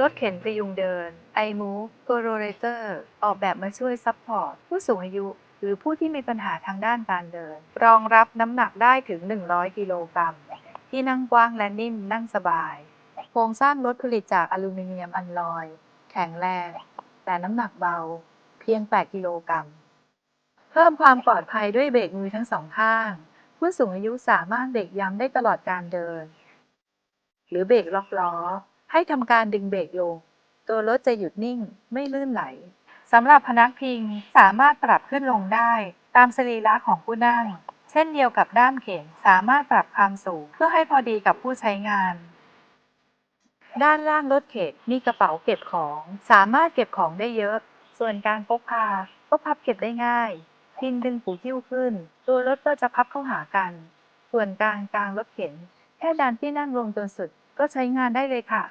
รถเข็นพยุงเดิน iMove p r o r a t o r ออกแบบมาช่วยซัพพอร์ตผู้สูงอายุ หรือผู้ที่มีปัญหาทางด้านการเดิน รองรับน้ำหนักได้ถึง 100 กิโลกรัม ที่นั่งกว้างและนิ่มนั่งสบาย โครงสร้างรถผลิตจากอลูมิเนียมอัลลอย แข็งแรง แต่น้ำหนักเบา เพียง 8 กิโลกรัม เพิ่มความปลอดภัยด้วยเบรกมือทั้งสองข้าง ผู้สูงอายุสามารถเบรกย้ำได้ตลอดการเดิน หรือเบรกล็อกล้อ ให้ทำการดึงเบรกลง ตัวรถจะหยุดนิ่งไม่ลื่นไหลสำหรับพนักพิงสามารถปรับขึ้นลงได้ ตามสรีระของผู้นั่ง เช่นเดียวกับด้ามเข็นสามารถปรับความสูงเพื่อให้พอดีกับผู้ใช้งานด้านล่างรถเข็นมีกระเป๋าเก็บของ สามารถเก็บของได้เยอะ ส่วนการพกพาก็พับเก็บได้ง่าย พินดึงผูหิ้วขึ้น ตัวรถก็จะพับเข้าหากัน ส่วนกลางกลางรถเข็น แค่ดันที่นั่งลงจนสุดก็ใช้งานได้เลยค่ะ